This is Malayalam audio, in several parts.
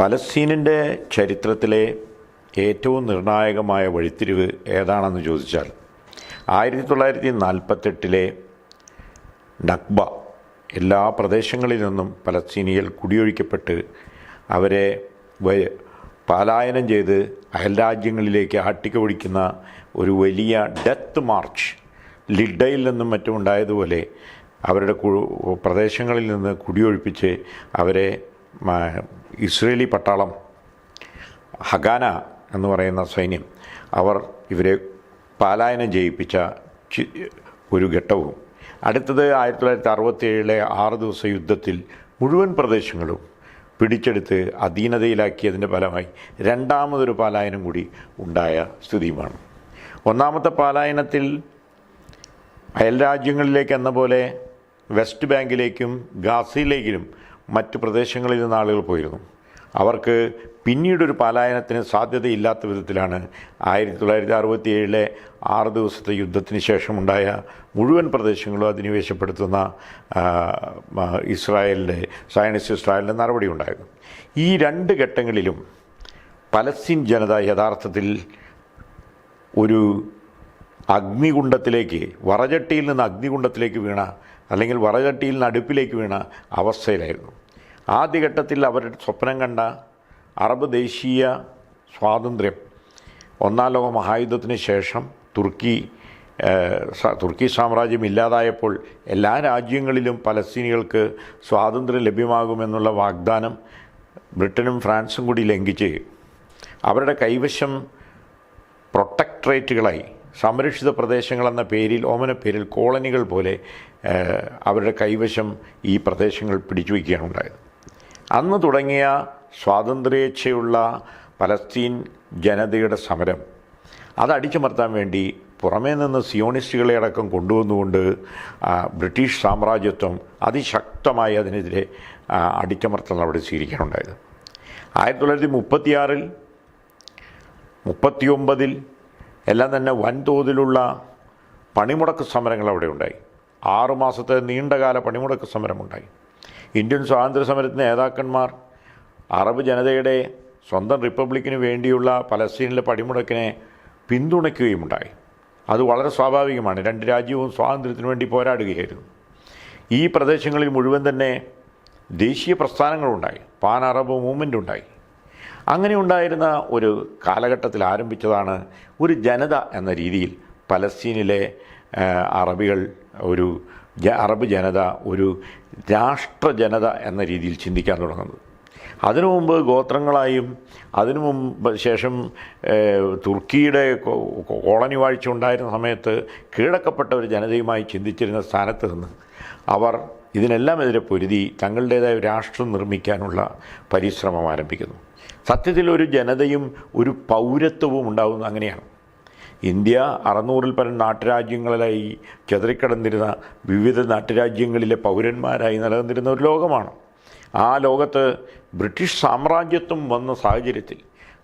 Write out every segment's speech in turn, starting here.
പലസ്തീനിന്റെ ചരിത്രത്തിലെ ഏറ്റവും നിർണായകമായ വഴിത്തിരിവ് ഏതാണെന്ന് ചോദിച്ചാൽ ആയിരത്തി തൊള്ളായിരത്തി നാൽപ്പത്തെട്ടിലെ നക്ബ എല്ലാ പ്രദേശങ്ങളിൽ നിന്നും പലസ്തീനികൾ കുടിയൊഴിക്കപ്പെട്ട് അവരെ പാലായനം ചെയ്ത് അയൽരാജ്യങ്ങളിലേക്ക് ആട്ടിക്ക പിടിക്കുന്ന ഒരു വലിയ ഡെത്ത് മാർച്ച് ലിഡയിൽ നിന്നും മറ്റും ഉണ്ടായതുപോലെ അവരുടെ പ്രദേശങ്ങളിൽ നിന്ന് കുടിയൊഴിപ്പിച്ച് അവരെ ഇസ്രേലി പട്ടാളം ഹഗാന എന്ന് പറയുന്ന സൈന്യം അവർ ഇവരെ പാലായനം ചെയ്യിപ്പിച്ച ഒരു ഘട്ടവും. അടുത്തത് ആയിരത്തി തൊള്ളായിരത്തി അറുപത്തി ഏഴിലെ ആറ് ദിവസ യുദ്ധത്തിൽ മുഴുവൻ പ്രദേശങ്ങളും പിടിച്ചെടുത്ത് അധീനതയിലാക്കിയതിന്റെ ഫലമായി രണ്ടാമതൊരു പാലായനം കൂടി ഉണ്ടായ സ്ഥിതിയുമാണ്. ഒന്നാമത്തെ പലായനത്തിൽ അയൽരാജ്യങ്ങളിലേക്ക് എന്ന പോലെ വെസ്റ്റ് ബാങ്കിലേക്കും ഗാസയിലേക്കും മറ്റ് പ്രദേശങ്ങളിൽ നിന്ന് ആളുകൾ പോയിരുന്നു. അവർക്ക് പിന്നീടൊരു പലായനത്തിന് സാധ്യതയില്ലാത്ത വിധത്തിലാണ് ആയിരത്തി തൊള്ളായിരത്തി അറുപത്തി ഏഴിലെ ആറ് ദിവസത്തെ യുദ്ധത്തിന് ശേഷമുണ്ടായ മുഴുവൻ പ്രദേശങ്ങളും അധിനിവേശപ്പെടുത്തുന്ന ഇസ്രായേലിന്റെ സയനിസ്റ്റ് ഇസ്രായേലിന്റെ നടപടി ഉണ്ടായത്. ഈ രണ്ട് ഘട്ടങ്ങളിലും പലസ്തീൻ ജനത യഥാർത്ഥത്തിൽ ഒരു അഗ്നികുണ്ഡത്തിലേക്ക് വറചട്ടിയിൽ നിന്ന് അഗ്നികുണ്ഡത്തിലേക്ക് വീണ അല്ലെങ്കിൽ വറചട്ടിയിൽ നിന്ന് അടുപ്പിലേക്ക് വീണ അവസ്ഥയിലായിരുന്നു. ആദ്യഘട്ടത്തിൽ അവർ സ്വപ്നം കണ്ട അറബ് ദേശീയ സ്വാതന്ത്ര്യം ഒന്നാം ലോക മഹായുദ്ധത്തിന് ശേഷം തുർക്കി തുർക്കി സാമ്രാജ്യം ഇല്ലാതായപ്പോൾ എല്ലാ രാജ്യങ്ങളിലും പലസ്തീനികൾക്ക് സ്വാതന്ത്ര്യം ലഭ്യമാകുമെന്നുള്ള വാഗ്ദാനം ബ്രിട്ടനും ഫ്രാൻസും കൂടി ലംഘിച്ച് അവരുടെ കൈവശം പ്രൊട്ടക്ട്രേറ്റുകളായി സംരക്ഷിത പ്രദേശങ്ങളെന്ന പേരിൽ ഓമന പേരിൽ കോളനികൾ പോലെ അവരുടെ കൈവശം ഈ പ്രദേശങ്ങൾ പിടിച്ചു വയ്ക്കുകയാണ് ഉണ്ടായത്. അന്ന് തുടങ്ങിയ സ്വാതന്ത്ര്യേച്ഛയുള്ള പലസ്തീൻ ജനതയുടെ സമരം. അത് അടിച്ചമർത്താൻ വേണ്ടി പുറമേ നിന്ന് സിയോണിസ്റ്റുകളെ അടക്കം കൊണ്ടുവന്നുകൊണ്ട് ബ്രിട്ടീഷ് സാമ്രാജ്യത്വം അതിശക്തമായി അതിനെതിരെ അടിച്ചമർത്തൽ അവിടെ സ്വീകരിക്കാനുണ്ടായത് ആയിരത്തി തൊള്ളായിരത്തി മുപ്പത്തിയാറിൽ മുപ്പത്തിയൊമ്പതിൽ എല്ലാം തന്നെ വൻതോതിലുള്ള പണിമുടക്ക് സമരങ്ങൾ അവിടെ ഉണ്ടായി. ആറുമാസത്തെ നീണ്ടകാല പണിമുടക്ക് സമരമുണ്ടായി. ഇന്ത്യൻ സ്വാതന്ത്ര്യ സമരത്തിന് നേതാക്കന്മാർ അറബ് ജനതയുടെ സ്വന്തം റിപ്പബ്ലിക്കിന് വേണ്ടിയുള്ള പലസ്തീനിലെ പടിമുടക്കിനെ പിന്തുണയ്ക്കുകയുമുണ്ടായി. അത് വളരെ സ്വാഭാവികമാണ്. രണ്ട് രാജ്യവും സ്വാതന്ത്ര്യത്തിനു വേണ്ടി പോരാടുകയായിരുന്നു. ഈ പ്രദേശങ്ങളിൽ മുഴുവൻ തന്നെ ദേശീയ പ്രസ്ഥാനങ്ങളുണ്ടായി. പാൻ അറബ് മൂവ്മെന്റ് ഉണ്ടായി അങ്ങനെ ഉണ്ടായിരുന്ന ഒരു കാലഘട്ടത്തിൽ ആരംഭിച്ചതാണ് ഒരു ജനത എന്ന രീതിയിൽ പലസ്തീനിലെ അറബികൾ ഒരു അറബ് ജനത ഒരു രാഷ്ട്ര ജനത എന്ന രീതിയിൽ ചിന്തിക്കാൻ തുടങ്ങുന്നത്. അതിനു മുമ്പ് ഗോത്രങ്ങളായും അതിനു മുമ്പ് ശേഷം തുർക്കിയുടെ കോളനി വാഴ്ച ഉണ്ടായിരുന്ന സമയത്ത് കീഴടക്കപ്പെട്ട ഒരു ജനതയുമായി ചിന്തിച്ചിരുന്ന സ്ഥാനത്ത് നിന്ന് അവർ ഇതിനെല്ലാം എതിരെ പൊരുതി തങ്ങളുടേതായ രാഷ്ട്രം നിർമ്മിക്കാനുള്ള പരിശ്രമം ആരംഭിക്കുന്നു. സത്യത്തിൽ ഒരു ജനതയും ഒരു പൗരത്വവും ഉണ്ടാകുന്നത് അങ്ങനെയാണ്. ഇന്ത്യ അറുന്നൂറിൽ പരം നാട്ടുരാജ്യങ്ങളിലായി ചെതറിക്കിടന്നിരുന്ന വിവിധ നാട്ടുരാജ്യങ്ങളിലെ പൗരന്മാരായി നിലനിന്നിരുന്ന ഒരു ലോകമാണ്. ആ ലോകത്ത് ബ്രിട്ടീഷ് സാമ്രാജ്യത്വം വന്ന സാഹചര്യത്തിൽ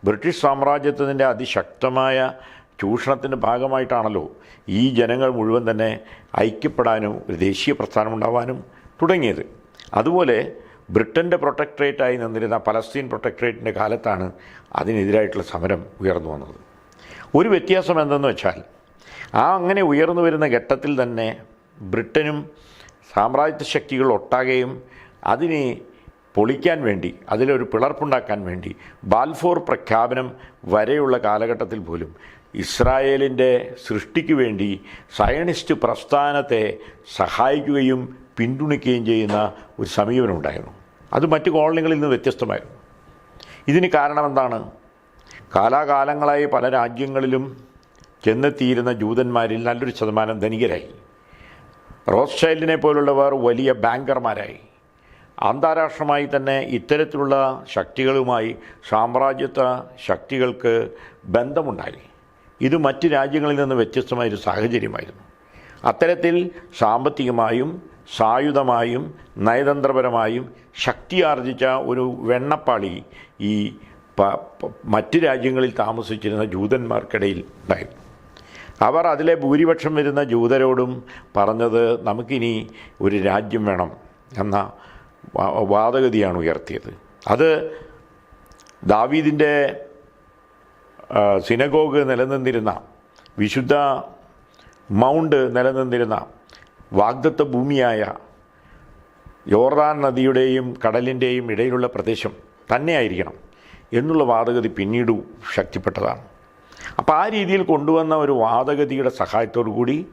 ബ്രിട്ടീഷ് സാമ്രാജ്യത്വത്തിന്റെ അതിശക്തമായ ചൂഷണത്തിന്റെ ഭാഗമായിട്ടാണല്ലോ ഈ ജനങ്ങൾ മുഴുവൻ തന്നെ ഐക്യപ്പെടാനും ഒരു ദേശീയ പ്രസ്ഥാനം ഉണ്ടാവാനും തുടങ്ങിയത്. അതുപോലെ ബ്രിട്ടന്റെ പ്രൊട്ടക്ടറേറ്റായി നിന്നിരുന്ന പലസ്തീൻ പ്രൊട്ടക്ടറേറ്റിന്റെ കാലത്താണ് അതിനെതിരായിട്ടുള്ള സമരം ഉയർന്നു വന്നത്. ഒരു വ്യത്യാസം എന്തെന്ന് വെച്ചാൽ ആ അങ്ങനെ ഉയർന്നു വരുന്ന ഘട്ടത്തിൽ തന്നെ ബ്രിട്ടനും സാമ്രാജ്യ ശക്തികൾ ഒട്ടാകെയും അതിനെ പൊളിക്കാൻ വേണ്ടി അതിലൊരു പിളർപ്പുണ്ടാക്കാൻ വേണ്ടി ബാൽഫോർ പ്രഖ്യാപനം വരെയുള്ള കാലഘട്ടത്തിൽ പോലും ഇസ്രായേലിന്റെ സൃഷ്ടിക്ക് വേണ്ടി സയണിസ്റ്റ് പ്രസ്ഥാനത്തെ സഹായിക്കുകയും പിന്തുണയ്ക്കുകയും ചെയ്യുന്ന ഒരു സമീപനം ഉണ്ടായിരുന്നു. അത് മറ്റു കോളനികളിൽ നിന്ന് വ്യത്യസ്തമായിരുന്നു. ഇതിന് കാരണം എന്താണ്? കാലാകാലങ്ങളായി പല രാജ്യങ്ങളിലും ചെന്നെത്തിയിരുന്ന ജൂതന്മാരിൽ നല്ലൊരു ശതമാനം ധനികരായി. റോസ്ചൈൽഡിനെ പോലുള്ളവർ വലിയ ബാങ്കർമാരായി. അന്താരാഷ്ട്രമായി തന്നെ ഇത്തരത്തിലുള്ള ശക്തികളുമായി സാമ്രാജ്യത്വ ശക്തികൾക്ക് ബന്ധമുണ്ടായി. ഇത് മറ്റ് രാജ്യങ്ങളിൽ നിന്ന് വ്യത്യസ്തമായൊരു സാഹചര്യമായിരുന്നു. അത്തരത്തിൽ സാമ്പത്തികമായും സായുധമായും നയതന്ത്രപരമായും ശക്തിയാർജിച്ച ഒരു വെണ്ണപ്പാളി ഈ മറ്റ് രാജ്യങ്ങളിൽ താമസിച്ചിരുന്ന ജൂതന്മാർക്കിടയിൽ ഉണ്ടായിരുന്നു. അവർ അതിലെ ഭൂരിപക്ഷം വരുന്ന ജൂതരോടും പറഞ്ഞത് നമുക്കിനി ഒരു രാജ്യം വേണം എന്ന വാദഗതിയാണ് ഉയർത്തിയത്. അത് ദാവീദിന്റെ സിനഗോഗ് നിലനിന്നിരുന്ന വിശുദ്ധ മൗണ്ട് നിലനിന്നിരുന്ന വാഗ്ദത്ത ഭൂമിയായ യോർദാൻ നദിയുടെയും കടലിന്റെയും ഇടയിലുള്ള പ്രദേശം തന്നെയായിരിക്കണം. എന്നുള്ള വാദഗതി പിന്നീട് ശക്തിപ്പെട്ടതാണ്. അപ്പോൾ ആ രീതിയിൽ കൊണ്ടുവന്ന ഒരു വാദഗതിയുടെ കൂടി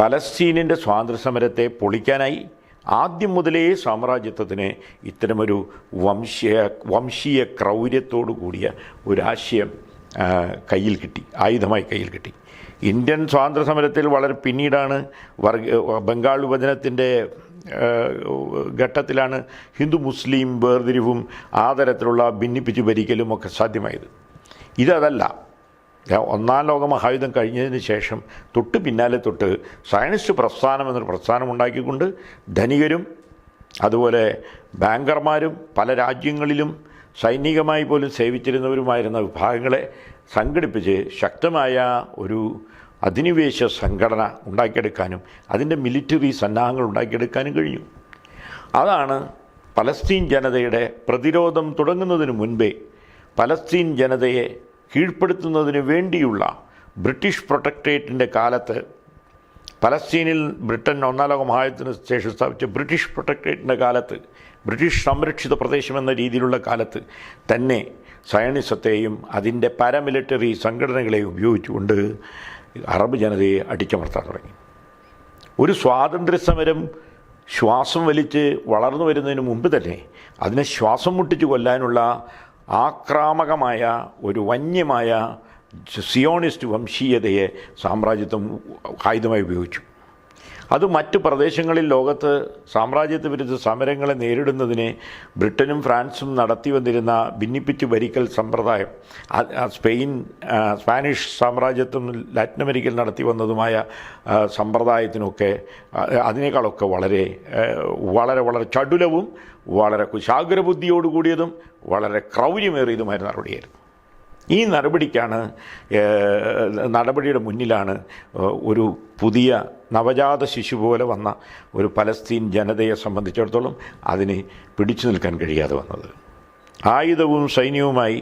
പലസ്തീനിന്റെ സ്വാതന്ത്ര്യസമരത്തെ പൊളിക്കാനായി ആദ്യം മുതലേ സാമ്രാജ്യത്വത്തിന് ഇത്തരമൊരു വംശീയ വംശീയ ക്രൗര്യത്തോടു കൂടിയ ഒരാശയം കയ്യിൽ കിട്ടി ആയുധമായി കയ്യിൽ കിട്ടി. ഇന്ത്യൻ സ്വാതന്ത്ര്യ സമരത്തിൽ വളരെ പിന്നീടാണ് വർഗ ബംഗാൾ വിഭജനത്തിന്റെ ഘട്ടത്തിലാണ് ഹിന്ദു മുസ്ലിം വേർതിരിവും ആ തരത്തിലുള്ള ഭിന്നിപ്പിച്ച് ഭരിക്കലും ഒക്കെ സാധ്യമായത്. ഇതല്ല ഒന്നാം ലോക മഹായുദ്ധം കഴിഞ്ഞതിന് ശേഷം തൊട്ട് പിന്നാലെ തൊട്ട് സയനിസ്റ്റ് പ്രസ്ഥാനം എന്നൊരു പ്രസ്ഥാനം ഉണ്ടാക്കിക്കൊണ്ട് ധനികരും അതുപോലെ ബാങ്കർമാരും പല രാജ്യങ്ങളിലും സൈനികമായി പോലും സേവിച്ചിരുന്നവരുമായിരുന്ന വിഭാഗങ്ങളെ സംഘടിപ്പിച്ച് ശക്തമായ ഒരു അധിനിവേശ സംഘടന ഉണ്ടാക്കിയെടുക്കാനും അതിന്റെ മിലിറ്ററി സന്നാഹങ്ങൾ ഉണ്ടാക്കിയെടുക്കാനും കഴിഞ്ഞു. അതാണ് പലസ്തീൻ ജനതയുടെ പ്രതിരോധം തുടങ്ങുന്നതിന് മുൻപേ പലസ്തീൻ ജനതയെ കീഴ്പ്പെടുത്തുന്നതിന് വേണ്ടിയുള്ള ബ്രിട്ടീഷ് പ്രൊട്ടക്ടറേറ്റിന്റെ കാലത്ത് പലസ്തീനിൽ ബ്രിട്ടൻ ഒന്നാം ലോക മഹായുദ്ധത്തിന് ശേഷം സ്ഥാപിച്ച ബ്രിട്ടീഷ് പ്രൊട്ടക്ടറേറ്റിന്റെ കാലത്ത് ബ്രിട്ടീഷ് സംരക്ഷിത പ്രദേശം എന്ന രീതിയിലുള്ള കാലത്ത് തന്നെ സയണിസത്തെയും അതിന്റെ പാരാമിലിറ്ററി സംഘടനകളെയും ഉപയോഗിച്ചുകൊണ്ട് അറബ് ജനതയെ അടിച്ചമർത്താൻ തുടങ്ങി. ഒരു സ്വാതന്ത്ര്യസമരം ശ്വാസം വലിച്ച് വളർന്നു വരുന്നതിന് മുമ്പ് തന്നെ അതിനെ ശ്വാസം മുട്ടിച്ച് കൊല്ലാനുള്ള ആക്രാമകമായ ഒരു വന്യമായ സിയോണിസ്റ്റ് വംശീയതയെ സാമ്രാജ്യത്വം ആയുധമായി ഉപയോഗിച്ചു. അത് മറ്റ് പ്രദേശങ്ങളിൽ ലോകത്ത് സാമ്രാജ്യത്വ വിരുദ്ധ സമരങ്ങളെ നേരിടുന്നതിന് ബ്രിട്ടനും ഫ്രാൻസും നടത്തി വന്നിരുന്ന ഭിന്നിപ്പിച്ച് ഭരിക്കൽ സമ്പ്രദായം സ്പെയിൻ സ്പാനിഷ് സാമ്രാജ്യത്വം ലാറ്റിൻ അമേരിക്കയിൽ നടത്തി വന്നതുമായ സമ്പ്രദായത്തിനൊക്കെ അതിനേക്കാളൊക്കെ വളരെ വളരെ വളരെ ചടുലവും വളരെ കുശാഗ്രബുദ്ധിയോടുകൂടിയതും വളരെ ക്രൗര്യമേറിയതുമായിരുന്നു നടപടിയായിരുന്നു ഈ നടപടിക്കാണ് നടപടിയുടെ മുന്നിലാണ് ഒരു പുതിയ നവജാത ശിശു പോലെ വന്ന ഒരു പലസ്തീൻ ജനതയെ സംബന്ധിച്ചിടത്തോളം അതിനെ പിടിച്ചു നിൽക്കാൻ കഴിയാതെ വന്നത്. ആയുധവും സൈന്യവുമായി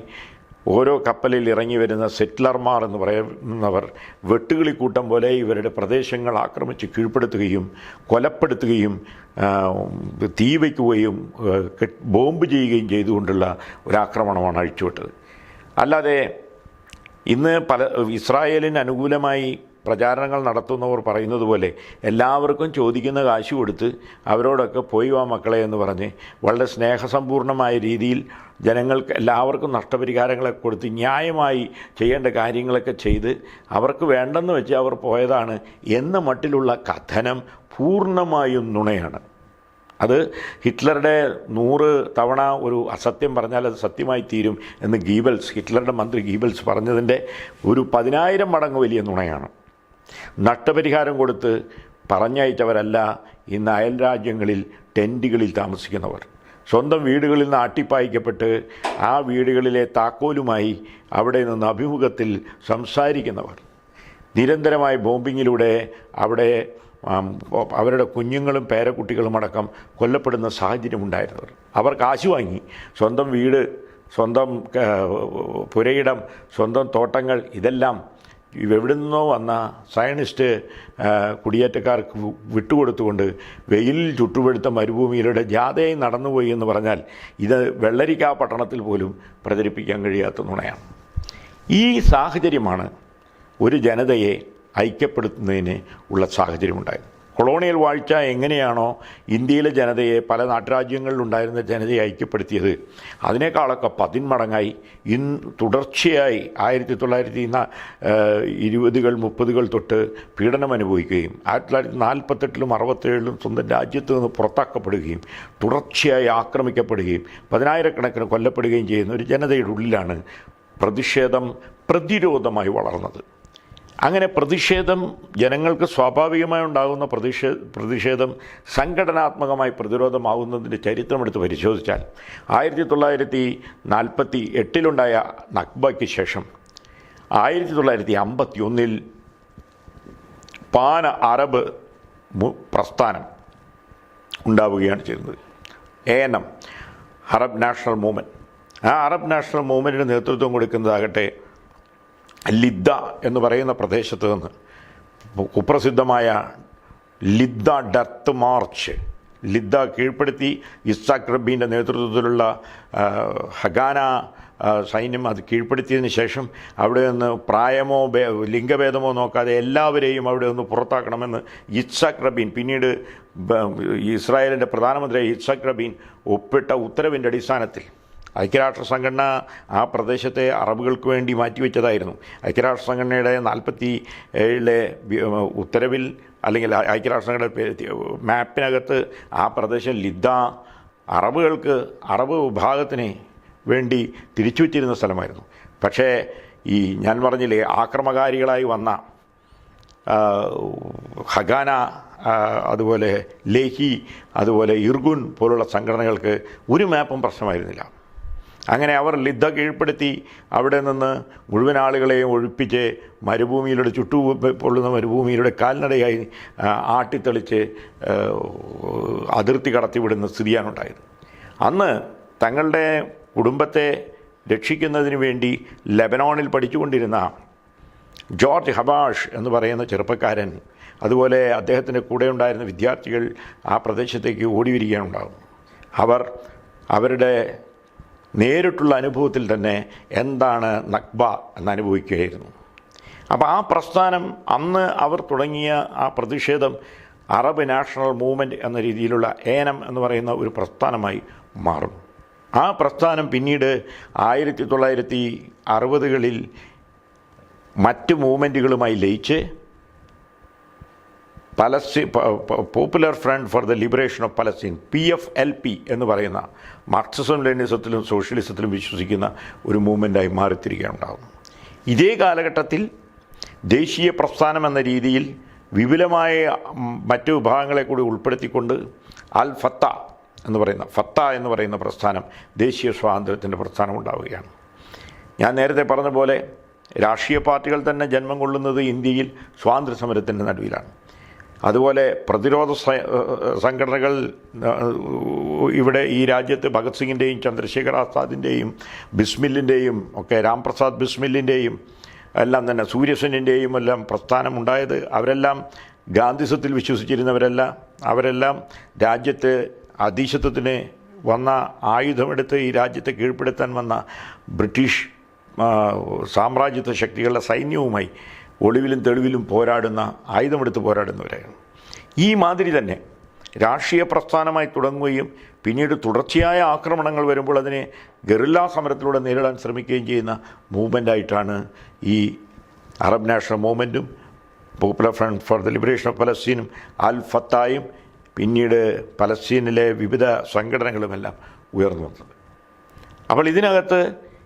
ഓരോ കപ്പലിൽ ഇറങ്ങി വരുന്ന സെറ്റിലർമാർ എന്ന് പറയുന്നവർ വെട്ടുകിളിക്കൂട്ടം പോലെ ഇവരുടെ പ്രദേശങ്ങൾ ആക്രമിച്ച് കീഴ്പ്പെടുത്തുകയും കൊലപ്പെടുത്തുകയും തീ വയ്ക്കുകയും ബോംബ് ചെയ്യുകയും ചെയ്തുകൊണ്ടുള്ള ഒരാക്രമണമാണ് അഴിച്ചുവിട്ടത്. അല്ലാതെ ഇന്ന് പല ഇസ്രായേലിന് അനുകൂലമായി പ്രചാരണങ്ങൾ നടത്തുന്നവർ പറയുന്നത് പോലെ എല്ലാവർക്കും ചോദിക്കുന്ന കാശ് കൊടുത്ത് അവരോടൊക്കെ പോയി വാ മക്കളെ എന്ന് പറഞ്ഞ് വളരെ സ്നേഹസമ്പൂർണമായ രീതിയിൽ ജനങ്ങൾക്ക് എല്ലാവർക്കും നഷ്ടപരിഹാരങ്ങളെ കൊടുത്ത് ന്യായമായി ചെയ്യേണ്ട കാര്യങ്ങളൊക്കെ ചെയ്ത് അവർക്ക് വേണ്ടെന്ന് വെച്ച് അവർ പോയതാണ് എന്ന മട്ടിലുള്ള കഥനം പൂർണമായും നുണയാണ്. അത് ഹിറ്റ്ലറുടെ നൂറ് തവണ ഒരു അസത്യം പറഞ്ഞാൽ അത് സത്യമായി തീരും എന്ന് ഗീബൽസ് ഹിറ്റ്ലറുടെ മന്ത്രി ഗീബൽസ് പറഞ്ഞതിന്റെ ഒരു പതിനായിരം മടങ്ങ് വലിയ നുണയാണ്. നഷ്ടപരിഹാരം കൊടുത്ത് പറഞ്ഞയച്ചവരല്ല ഇന്ന് അയൽ രാജ്യങ്ങളിൽ ടെന്റുകളിൽ താമസിക്കുന്നവർ. സ്വന്തം വീടുകളിൽ നിന്ന് ആട്ടിപ്പായിക്കപ്പെട്ട് ആ വീടുകളിലെ താക്കോലുമായി അവിടെ നിന്ന് അഭിമുഖത്തിൽ സംസാരിക്കുന്നവർ. നിരന്തരമായ ബോംബിങ്ങിലൂടെ അവിടെ അവരുടെ കുഞ്ഞുങ്ങളും പേരക്കുട്ടികളും അടക്കം കൊല്ലപ്പെടുന്ന സാഹചര്യം ഉണ്ടായിരുന്നവർ അവർ കാശ് വാങ്ങി. സ്വന്തം വീട് സ്വന്തം പുരയിടം സ്വന്തം തോട്ടങ്ങൾ ഇതെല്ലാം എവിടെ നിന്നോ വന്ന സയനിസ്റ്റ് കുടിയേറ്റക്കാർക്ക് വിട്ടുകൊടുത്തുകൊണ്ട് വെയിലിൽ ചുട്ടുപെടുത്ത മരുഭൂമിയിലൂടെ ജാഥയായി നടന്നുപോയി എന്ന് പറഞ്ഞാൽ ഇത് വെള്ളരിക്ക പട്ടണത്തിൽ പോലും പ്രചരിപ്പിക്കാൻ കഴിയാത്ത നുണയാണ്. ഈ സാഹചര്യമാണ് ഒരു ജനതയെ ഐക്യപ്പെടുത്തുന്നതിന് ഉള്ള സാഹചര്യമുണ്ടായത് കൊളോണിയൽ വാഴ്ച എങ്ങനെയാണോ ഇന്ത്യയിലെ ജനതയെ പല നാട്ടുരാജ്യങ്ങളിലുണ്ടായിരുന്ന ജനതയെ ഐക്യപ്പെടുത്തിയത് അതിനേക്കാളൊക്കെ പതിന്മടങ്ങായി ഇന്ന് തുടർച്ചയായി ആയിരത്തി തൊള്ളായിരത്തി ഇരുപതുകൾ മുപ്പതുകൾ തൊട്ട് പീഡനം അനുഭവിക്കുകയും ആയിരത്തി തൊള്ളായിരത്തി നാൽപ്പത്തെട്ടിലും അറുപത്തേഴിലും സ്വന്തം രാജ്യത്ത് നിന്ന് പുറത്താക്കപ്പെടുകയും തുടർച്ചയായി ആക്രമിക്കപ്പെടുകയും പതിനായിരക്കണക്കിന് കൊല്ലപ്പെടുകയും ചെയ്യുന്ന ഒരു ജനതയുടെ ഉള്ളിലാണ് പ്രതിഷേധം പ്രതിരോധമായി വളർന്നത്. അങ്ങനെ പ്രതിഷേധം ജനങ്ങൾക്ക് സ്വാഭാവികമായി ഉണ്ടാകുന്ന പ്രതിഷേ പ്രതിഷേധം സംഘടനാത്മകമായി പ്രതിരോധമാകുന്നതിന്റെ ചരിത്രമെടുത്ത് പരിശോധിച്ചാൽ ആയിരത്തി തൊള്ളായിരത്തി നാൽപ്പത്തി എട്ടിലുണ്ടായ നക്ബയ്ക്ക് ശേഷം ആയിരത്തി തൊള്ളായിരത്തി അമ്പത്തി ഒന്നിൽ പാന അറബ് പ്രസ്ഥാനം ഉണ്ടാവുകയാണ് ചെയ്യുന്നത് A N M Arab national movement ആ അറബ് നാഷണൽ മൂവ്മെന്റിന് നേതൃത്വം കൊടുക്കുന്നതാകട്ടെ ലിദ്ദ എന്ന് പറയുന്ന പ്രദേശത്ത് നിന്ന്. കുപ്രസിദ്ധമായ ലിദ്ദ ഡെത്ത് മാർച്ച്. ലിദ്ദ കീഴ്പ്പെടുത്തി ഇസാഖ് റബീന്റെ നേതൃത്വത്തിലുള്ള ഹഗാന സൈന്യം അത് കീഴ്പ്പെടുത്തിയതിന് ശേഷം അവിടെ നിന്ന് പ്രായമോ ലിംഗഭേദമോ നോക്കാതെ എല്ലാവരെയും അവിടെ നിന്ന് പുറത്താക്കണമെന്ന് ഇസാഖ് റബീൻ പിന്നീട് ഇസ്രായേലിന്റെ പ്രധാനമന്ത്രി ഇസാഖ് റബീൻ ഒപ്പിട്ട ഉത്തരവിന്റെ അടിസ്ഥാനത്തിൽ ഐക്യരാഷ്ട്ര സംഘടന ആ പ്രദേശത്തെ അറബുകൾക്ക് വേണ്ടി മാറ്റിവെച്ചതായിരുന്നു. ഐക്യരാഷ്ട്ര സംഘടനയുടെ നാൽപ്പത്തി ഏഴിലെ ഉത്തരവിൽ അല്ലെങ്കിൽ ഐക്യരാഷ്ട്ര സംഘടന മാപ്പിനകത്ത് ആ പ്രദേശം ലിദ്ദ അറബുകൾക്ക് അറബ് വിഭാഗത്തിന് വേണ്ടി തിരിച്ചു വച്ചിരുന്ന സ്ഥലമായിരുന്നു. പക്ഷേ ഈ ഞാൻ പറഞ്ഞില്ലേ ആക്രമകാരികളായി വന്ന ഹഗാന അതുപോലെ ലേഹി അതുപോലെ ഇർഗുൻ പോലുള്ള സംഘടനകൾക്ക് ഒരു മാപ്പും പ്രശ്നമായിരുന്നില്ല. അങ്ങനെ അവർ ലിദ്ധ കീഴ്പ്പെടുത്തി. അവിടെ നിന്ന് മുഴുവൻ ആളുകളെയും ഒഴിപ്പിച്ച് മരുഭൂമിയിലൂടെ ചുട്ടു പൊള്ളുന്ന മരുഭൂമിയിലൂടെ കാൽനടയായി ആട്ടിത്തെളിച്ച് അതിർത്തി കടത്തിവിടുന്ന സ്ഥിതിയാണ് ഉണ്ടായത് അന്ന് തങ്ങളുടെ കുടുംബത്തെ രക്ഷിക്കുന്നതിന് വേണ്ടി ലെബനോണിൽ പഠിച്ചുകൊണ്ടിരുന്ന ജോർജ് ഹബാഷ് എന്ന് പറയുന്ന ചെറുപ്പക്കാരൻ അതുപോലെ അദ്ദേഹത്തിന്റെ കൂടെ ഉണ്ടായിരുന്ന വിദ്യാർത്ഥികൾ ആ പ്രദേശത്തേക്ക് ഓടി വരികയാണുണ്ടാകും അവർ അവരുടെ നേരിട്ടുള്ള അനുഭവത്തിൽ തന്നെ എന്താണ് നഖ്ബ എന്ന് അനുഭവിക്കുകയായിരുന്നു. അപ്പോൾ ആ പ്രസ്ഥാനം അന്ന് അവർ തുടങ്ങിയ ആ പ്രതിഷേധം അറബ് നാഷണൽ മൂവ്മെന്റ് എന്ന രീതിയിലുള്ള ഏനം എന്ന് പറയുന്ന ഒരു പ്രസ്ഥാനമായി മാറും. ആ പ്രസ്ഥാനം പിന്നീട് ആയിരത്തി തൊള്ളായിരത്തി അറുപതുകളിൽ മറ്റ് മൂവ്മെന്റുകളുമായി ലയിച്ച് Palestine popular front for the liberation of Palestine P F L P എന്ന് പറയുന്ന മാർക്സിസം ലെനിസത്തിലും സോഷ്യലിസത്തിലും വിശ്വസിക്കുന്ന ഒരു മൂവ്മെന്റായി മാറിത്തിരിക്കുകയുണ്ടാകും ഇതേ കാലഘട്ടത്തിൽ ദേശീയ പ്രസ്ഥാനം എന്ന രീതിയിൽ വിപുലമായ മറ്റു വിഭാഗങ്ങളെ കൂടി ഉൾപ്പെടുത്തിക്കൊണ്ട് അൽ ഫത്ത എന്ന് പറയുന്ന ഫത്ത എന്ന് പറയുന്ന പ്രസ്ഥാനം ദേശീയ സ്വാതന്ത്ര്യത്തിന്റെ പ്രസ്ഥാനം ഉണ്ടാവുകയാണ്. ഞാൻ നേരത്തെ പറഞ്ഞ പോലെ രാഷ്ട്രീയ പാർട്ടികൾ തന്നെ ജന്മം കൊള്ളുന്നത് ഇന്ത്യയിൽ സ്വാതന്ത്ര്യ സമരത്തിന്റെ നടുവിലാണ്. അതുപോലെ പ്രതിരോധ സംഘടനകൾ ഇവിടെ ഈ രാജ്യത്ത് ഭഗത് സിംഗിന്റെയും ചന്ദ്രശേഖർ ആസാദിന്റെയും ബിസ്മില്ലിന്റെയും ഒക്കെ രാംപ്രസാദ് ബിസ്മില്ലിന്റെയും എല്ലാം തന്നെ സൂര്യസെന്നിന്റെയും എല്ലാം പ്രസ്ഥാനം ഉണ്ടായത് അവരെല്ലാം ഗാന്ധിസത്തിൽ വിശ്വസിച്ചിരുന്നവരല്ല. അവരെല്ലാം രാജ്യത്ത് അധീശത്വത്തിന് വന്ന ആയുധമെടുത്ത് ഈ രാജ്യത്തെ കീഴ്പ്പെടുത്താൻ വന്ന ബ്രിട്ടീഷ് സാമ്രാജ്യത്വ ശക്തികളുടെ സൈന്യവുമായി ഒളിവിലും തെളിവിലും പോരാടുന്ന ആയുധമെടുത്ത് പോരാടുന്നവരാണ് ഈ മാതിരി തന്നെ രാഷ്ട്രീയ പ്രസ്ഥാനമായി തുടങ്ങുകയും പിന്നീട് തുടർച്ചയായ ആക്രമണങ്ങൾ വരുമ്പോൾ അതിനെ ഗറില്ലാ സമരത്തിലൂടെ നേരിടാൻ ശ്രമിക്കുകയും ചെയ്യുന്ന മൂവ്മെന്റായിട്ടാണ് ഈ Arab national മൂവ്മെന്റും popular front for the liberation of പലസ്തീനും അൽ ഫത്തായും പിന്നീട് പലസ്തീനിലെ വിവിധ സംഘടനകളുമെല്ലാം ഉയർന്നു വന്നത്. അപ്പോൾ ഇതിനകത്ത്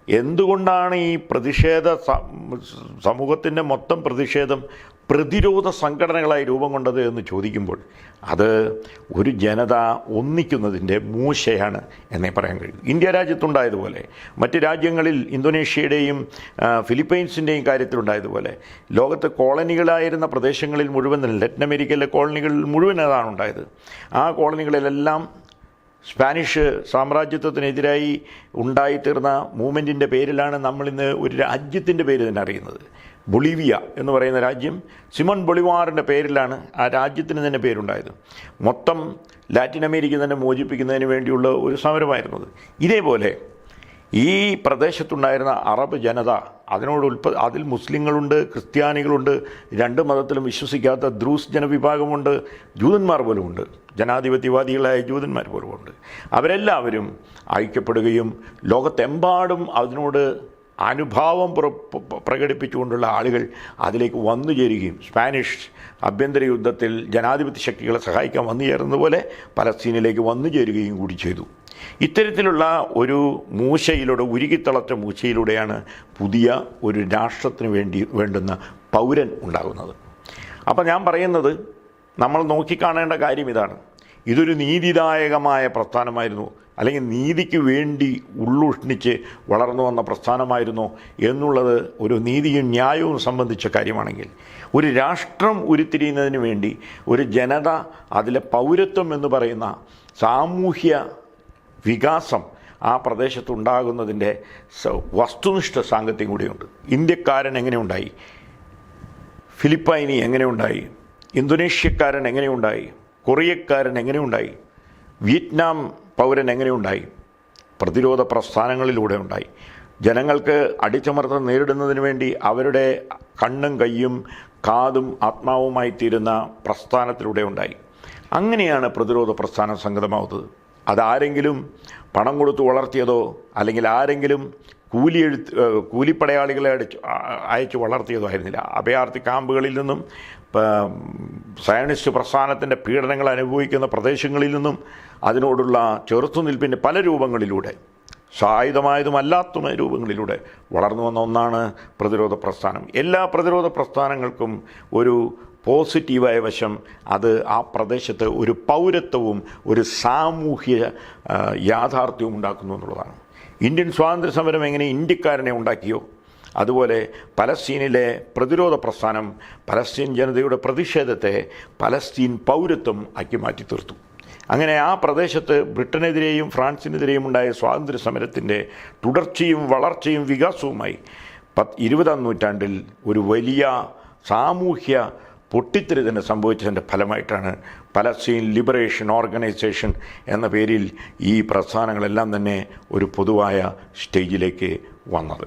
എന്തുകൊണ്ടാണ് ഈ പ്രതിഷേധ സമൂഹത്തിന്റെ മൊത്തം പ്രതിഷേധം പ്രതിരോധ സംഘടനകളായി രൂപം കൊണ്ടത് എന്ന് ചോദിക്കുമ്പോൾ അത് ഒരു ജനത ഒന്നിക്കുന്നതിന്റെ മൂശയാണ് എന്നേ പറയാൻ കഴിയും. ഇന്ത്യ രാജ്യത്തുണ്ടായതുപോലെ മറ്റ് രാജ്യങ്ങളിൽ ഇന്തോനേഷ്യയുടെയും ഫിലിപ്പൈൻസിന്റെയും കാര്യത്തിലുണ്ടായതുപോലെ ലോകത്ത് കോളനികളായിരുന്ന പ്രദേശങ്ങളിൽ മുഴുവൻ ലറ്റിൻ അമേരിക്കയിലെ കോളനികളിൽ മുഴുവൻ അതാണ് ഉണ്ടായത്. ആ കോളനികളിലെല്ലാം സ്പാനിഷ് സാമ്രാജ്യത്വത്തിനെതിരായി ഉണ്ടായിത്തീർന്ന മൂവ്മെന്റിന്റെ പേരിലാണ് നമ്മളിന്ന് ഒരു രാജ്യത്തിന്റെ പേര് തന്നെ അറിയുന്നത്. ബൊളീവിയ എന്ന് പറയുന്ന രാജ്യം സിമൺ ബൊളിവാറിന്റെ പേരിലാണ് ആ രാജ്യത്തിന് തന്നെ പേരുണ്ടായത്. മൊത്തം ലാറ്റിൻ അമേരിക്ക തന്നെ മോചിപ്പിക്കുന്നതിന് വേണ്ടിയുള്ള ഒരു സമരമായിരുന്നത് ഇതേപോലെ ഈ പ്രദേശത്തുണ്ടായിരുന്ന അറബ് ജനത അതിനോട് ഉൽപ്പ അതിൽ മുസ്ലിങ്ങളുണ്ട് ക്രിസ്ത്യാനികളുണ്ട് രണ്ട് മതത്തിലും വിശ്വസിക്കാത്ത ദ്രൂസ് ജനവിഭാഗമുണ്ട് ജൂതന്മാർ പോലുമുണ്ട് ജനാധിപത്യവാദികളായ ജൂതന്മാർ പോലുമുണ്ട്. അവരെല്ലാവരും ഐക്യപ്പെടുകയും ലോകത്തെമ്പാടും അതിനോട് അനുഭാവം പ്ര- പ്ര- പ്രകടിപ്പിച്ചുകൊണ്ടുള്ള ആളുകൾ അതിലേക്ക് വന്നു ചേരുകയും സ്പാനിഷ് ആഭ്യന്തര യുദ്ധത്തിൽ ജനാധിപത്യ ശക്തികളെ സഹായിക്കാൻ വന്നു ചേർന്നതുപോലെ പലസ്തീനിലേക്ക് വന്നു ചേരുകയും കൂടി ചെയ്തു. ഇത്തരത്തിലുള്ള ഒരു മൂശയിലൂടെ ഉരുകിത്തളച്ച മൂശയിലൂടെയാണ് പുതിയ ഒരു രാഷ്ട്രത്തിന് വേണ്ടി വേണ്ടുന്ന പൗരൻ ഉണ്ടാകുന്നത്. അപ്പോൾ ഞാൻ പറയുന്നത് നമ്മൾ നോക്കിക്കാണേണ്ട കാര്യം ഇതാണ്. ഇതൊരു നീതിദായകമായ പ്രസ്ഥാനമായിരുന്നു. അല്ലെങ്കിൽ നീതിക്ക് വേണ്ടി ഉള്ളുഷ്ണിച്ച് വളർന്നു വന്ന പ്രസ്ഥാനമായിരുന്നോ എന്നുള്ളത് ഒരു നീതിയും ന്യായവും സംബന്ധിച്ച കാര്യമാണെങ്കിൽ ഒരു രാഷ്ട്രം ഉരുത്തിരിയുന്നതിന് വേണ്ടി ഒരു ജനത അതിലെ പൗരത്വം എന്ന് പറയുന്ന സാമൂഹ്യ വികാസം ആ പ്രദേശത്തുണ്ടാകുന്നതിന്റെ വസ്തുനിഷ്ഠ സാങ്കത്യം കൂടിയുണ്ട്. ഇന്ത്യക്കാരൻ എങ്ങനെയുണ്ടായി? ഫിലിപ്പൈനി എങ്ങനെയുണ്ടായി? ഇന്തോനേഷ്യക്കാരൻ എങ്ങനെയുണ്ടായി? കൊറിയക്കാരൻ എങ്ങനെയുണ്ടായി? വിയറ്റ്നാം പൗരൻ എങ്ങനെയുണ്ടായി? പ്രതിരോധ പ്രസ്ഥാനങ്ങളിലൂടെ ഉണ്ടായി. ജനങ്ങൾക്ക് അടിച്ചമർത്തം നേരിടുന്നതിന് വേണ്ടി അവരുടെ കണ്ണും കയ്യും കാതും ആത്മാവുമായി തീരുന്ന പ്രസ്ഥാനത്തിലൂടെ ഉണ്ടായി. അങ്ങനെയാണ് പ്രതിരോധ പ്രസ്ഥാനം സംഗതമാവുന്നത്. അതാരെങ്കിലും പണം കൊടുത്ത് വളർത്തിയതോ അല്ലെങ്കിൽ ആരെങ്കിലും കൂലി എഴുത്ത് കൂലിപ്പടയാളികളെ അടിച്ച് അയച്ച് വളർത്തിയതോ ആയിരുന്നില്ല. അഭയാർത്ഥി ക്യാമ്പുകളിൽ നിന്നും സയനിസ്റ്റ് പ്രസ്ഥാനത്തിന്റെ പീഡനങ്ങൾ അനുഭവിക്കുന്ന പ്രദേശങ്ങളിൽ നിന്നും അതിനോടുള്ള ചെറുത്തുനിൽപ്പിന്റെ പല രൂപങ്ങളിലൂടെ സായുധമായതും അല്ലാത്ത രൂപങ്ങളിലൂടെ വളർന്നു വന്ന ഒന്നാണ് പ്രതിരോധ പ്രസ്ഥാനം. എല്ലാ പ്രതിരോധ പ്രസ്ഥാനങ്ങൾക്കും ഒരു പോസിറ്റീവായ വശം അത് ആ പ്രദേശത്ത് ഒരു പൗരത്വവും ഒരു സാമൂഹ്യ യാഥാർത്ഥ്യവും ഉണ്ടാക്കുന്നു എന്നുള്ളതാണ്. ഇന്ത്യൻ സ്വാതന്ത്ര്യ സമരം എങ്ങനെ ഇന്ത്യക്കാരനെ ഉണ്ടാക്കിയോ? അതുപോലെ പലസ്തീനിലെ പ്രതിരോധ പ്രസ്ഥാനം പലസ്തീൻ ജനതയുടെ പ്രതിഷേധത്തെ പലസ്തീൻ പൗരത്വം ആക്കി മാറ്റി തീർത്തു. അങ്ങനെ ആ പ്രദേശത്ത് ബ്രിട്ടനെതിരെയും ഫ്രാൻസിനെതിരെയും ഉണ്ടായ സ്വാതന്ത്ര്യ സമരത്തിന്റെ തുടർച്ചയും വളർച്ചയും വികാസവുമായി പത്ത് ഇരുപതാം നൂറ്റാണ്ടിൽ ഒരു വലിയ സാമൂഹ്യ പൊട്ടിത്തെറി തന്നെ സംഭവിച്ചതിന്റെ ഫലമായിട്ടാണ് പലസ്തീൻ ലിബറേഷൻ ഓർഗനൈസേഷൻ എന്ന പേരിൽ ഈ പ്രസ്ഥാനങ്ങളെല്ലാം തന്നെ ഒരു പൊതുവായ സ്റ്റേജിലേക്ക് വന്നത്.